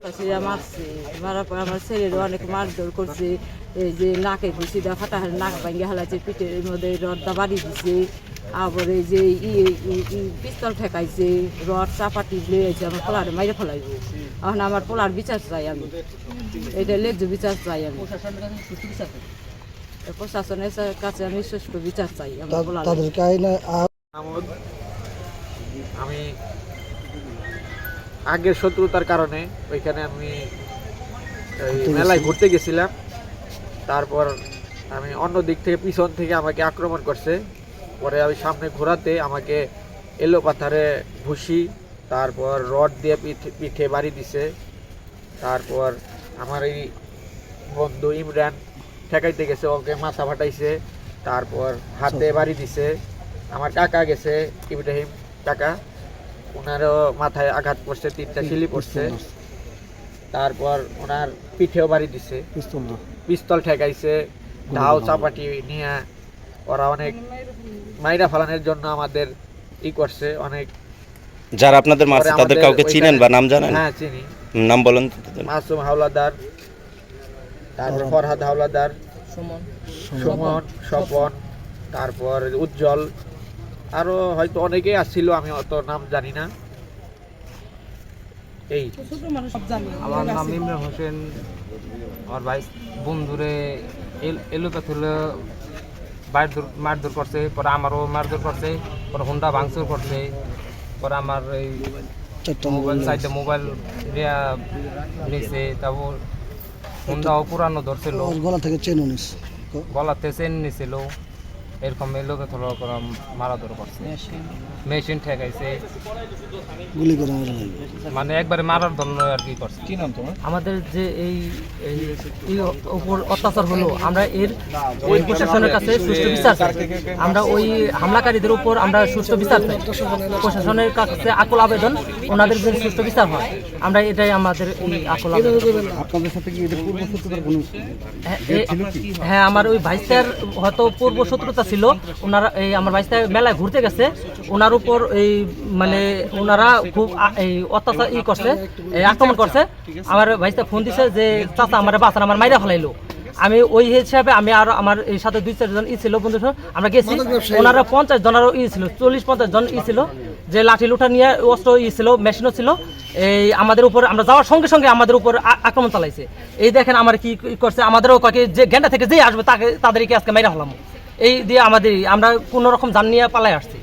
ফাঁসিরা মারছে মারার পর আমার ছেলেরও অনেক মারধর করছে। এই যে নাকে দেওয়া ফাটা নাক ভাঙ্গে হালাচ্ছে পিঠের মধ্যে রডটা বাড়ি দিছে। আবার এই যে ই ই- ই পিস্তল ঠেকাইছে রড চাপাটি লিয়েছে আমার পোলারে মাইরে ফেলাইব। এখন আমার পোলার বিচার চাই আমি। এটা লেজ্জ বিচার চাই আমি। প্রশাসনের কাছে আমি সুষ্ঠু বিচার চাই আমার পোলার। আমি আগের শত্রুতার কারণে ওইখানে আমি মেলায় ঘুরতে গেছিলাম। তারপর আমি অন্য দিক থেকে পিছন থেকে আমাকে আক্রমণ করছে। পরে আমি সামনে ঘোরাতে আমাকে এলো পাথারে ভুসি তারপর রড দিয়ে পিঠে পিঠে বাড়ি দিছে। তারপর আমার এই বন্ধু ইমরান ঠেকাইতে গেছে ওকে মাথা ফাটাইছে। তারপর হাতে বাড়ি দিছে। আমার কাকা গেছে ইব্রাহিম কাকা। ওনারও মাথায় আঘাত পড়ছে তিনটা শিলি পড়ছে। তারপর ওনার পিঠেও বাড়ি দিছে। পিস্তল ঠেকাইছে ঢাউ চাপাটি নিয়ে ওরা অনেক মাইরা ফালানোর জন্য আমাদের ই করছে অনেক যারা আপনাদের মারছে তাদের কাউকে চিনেন বা নাম জানেন? হ্যাঁ চিনি। নাম বলেন মাসুম হাওলাদার তারপর ফরহাদ হাওলাদার সুমন। সুমন স্বপন তারপর উজ্জ্বল আরও হয়তো অনেকেই আসছিল আমি অত নাম জানি না। এই। আমার নাম ইমরান হোসেন। আমার ভাই বন্ধুরে এল- এলো পেথুলে মারধর মারধর করছে পরে আমারও মারধর করছে পরে হুন্ডা ভাঙচুর করছে পরে আমার এই মোবাইল সাইডে মোবাইল রিয়া নিছে তারপর হুন্ডাও পুরানো ধরছিল। গলা থেকে চেন নিস গলাতে চেন নিছিল। এরকম এলো পেথুলে করে মারা ধর করছে। মেশিন ঠেকাইছে। গুলি করে মানে একবারে মারার ধন্য আর কি করছে। কি নাম তোমার? আমাদের যে এই এই এই উপর অত্যাচার হলো আমরা এর ওই প্রশাসনের কাছে সুষ্ঠু বিচার চাই। আমরা ওই হামলাকারীদের উপর আমরা সুষ্ঠু বিচার চাই। প্রশাসনের কাছে আকুল আবেদন ওনাদের যে সুষ্ঠু বিচার হয় আমরা এটাই আমাদের এই আকুল আপনাদের সাথে কি পূর্ব শত্রুতার কোনো হ্যাঁ, হ্যাঁ আমার ওই ভাইস্তার হয়তো পূর্ব শত্রুতা ছিল। ওনারা এই আমার ভাইস্তা মেলায় ঘুরতে গেছে। ওনার উপর এই মানে ওনারা খুব এই অত্যাচার ই করছে এই আক্রমণ করছে। আমার ভাইস্তা ফোন দিছে যে চাচা আমার বাঁচান আমার মাইরা ফেলাইলো। আমি ওই হিসাবে আমি আর আমার এই সাথে দুই চারজন ই ছিল বন্ধু আমরা গেছি। ওনারা পঞ্চাশ জনেরও ই ছিল চল্লিশ পঞ্চাশ জন ই ছিল। যে লাঠি লুঠা নিয়ে অস্ত্র ই ছিল মেশিনও ছিল। এই আমাদের উপর আমরা যাওয়ার সঙ্গে সঙ্গে আমাদের উপর আক্রমণ চালাইছে। এই দেখেন আমার কি করছে আমাদেরও কাকে যে গেন্ডা থেকে যে আসবে তাকে তাদেরকে আজকে মেরা হলাম এই দিয়ে আমাদের আমরা কোনো রকম জান নিয়ে পালাই আসছি।